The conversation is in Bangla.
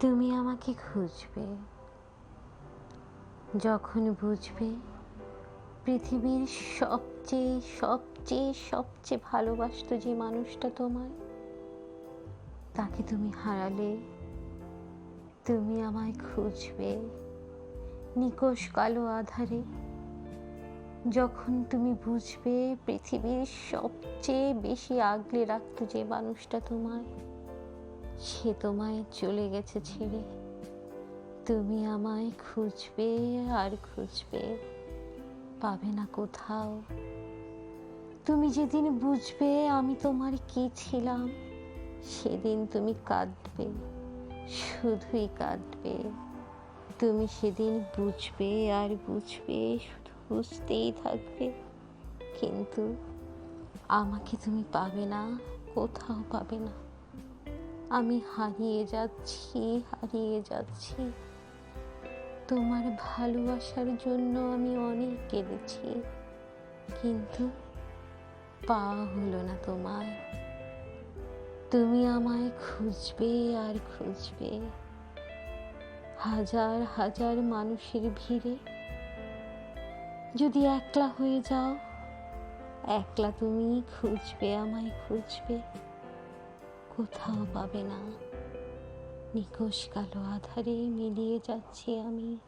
তুমি আমাকে খুঁজবে। যখন বুঝবে পৃথিবীর সবচেয়ে সবচেয়ে সবচেয়ে ভালোবাসত যে মানুষটা তোমায়, তাকে তুমি হারালে, তুমি আমায় খুঁজবে নিকোষ কালো আধারে। যখন তুমি বুঝবে পৃথিবীর সবচেয়ে বেশি আগলে রাখতো যে মানুষটা তোমায় সে তোমায় চলে গেছে ছেড়ে। তুমি আমায় খুঁজবে আর খুঁজবে, পাবে না কোথাও। তুমি যেদিন বুঝবে আমি তোমার কি ছিলাম, সেদিন তুমি কাঁদবে, শুধুই কাঁদবে। তুমি সেদিন বুঝবে আর বুঝবে, শুধু বুঝতেই থাকবে। কিন্তু আমাকে তুমি পাবে না, কোথাও পাবে না। আমি হারিয়ে যাচ্ছি হারিয়ে যাচ্ছি। তোমার ভালোবাসার জন্য আমি অনেক কেঁদেছি, কিন্তু পাওয়া হলো না তোমায় তুমি আমায় খুঁজবে আর খুঁজবে। হাজার হাজার মানুষের ভিড়ে যদি একলা হয়ে যাও, একলা তুমি খুঁজবে, আমায় খুঁজবে। কোথাও পাবে না। নিকোষ কালো আধারে মিলিয়ে যাচ্ছি আমি।